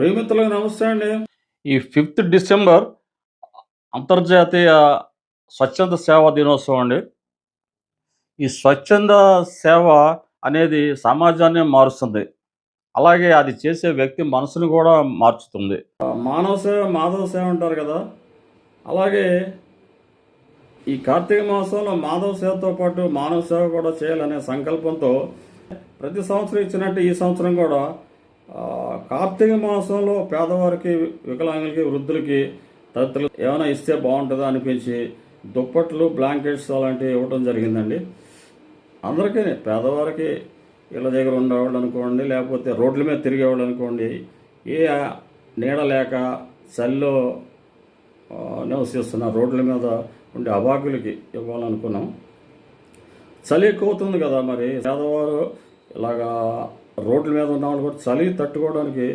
ప్రియమిత్రులకు నమస్తే అండి. ఈ ఫిఫ్త్ డిసెంబర్ అంతర్జాతీయ స్వచ్ఛంద సేవా దినోత్సవం అండి. ఈ స్వచ్ఛంద సేవ అనేది సమాజాన్ని మారుస్తుంది. అలాగే అది చేసే వ్యక్తి మనసును కూడా మార్చుతుంది. మానవ సేవ మాధవ సేవ అంటారు కదా. అలాగే ఈ కార్తీక మాసంలో మాధవ సేవతో పాటు మానవ సేవ కూడా చేయాలనే సంకల్పంతో ప్రతి సంవత్సరం ఇచ్చినట్టు ఈ సంవత్సరం కూడా కార్తీక మాసంలో పేదవారికి వికలాంగులకి వృద్ధులకి తదితరులు ఏమైనా ఇస్తే బాగుంటుందా అనిపించి దుప్పట్లు బ్లాంకెట్స్ అలాంటివి ఇవ్వడం జరిగిందండి. అందరికీ పేదవారికి ఇళ్ళ దగ్గర ఉండేవాళ్ళు అనుకోండి లేకపోతే రోడ్ల మీద తిరిగేవాళ్ళు అనుకోండి ఏ నీడ లేక చలిలో నివసిస్తున్న రోడ్ల మీద ఉండే అబాకులకి ఇవ్వాలనుకున్నాం. చలి ఎక్కువ అవుతుంది కదా మరి. పేదవారు మీద ఉన్న వాళ్ళు కూడా చలి తట్టుకోవడానికి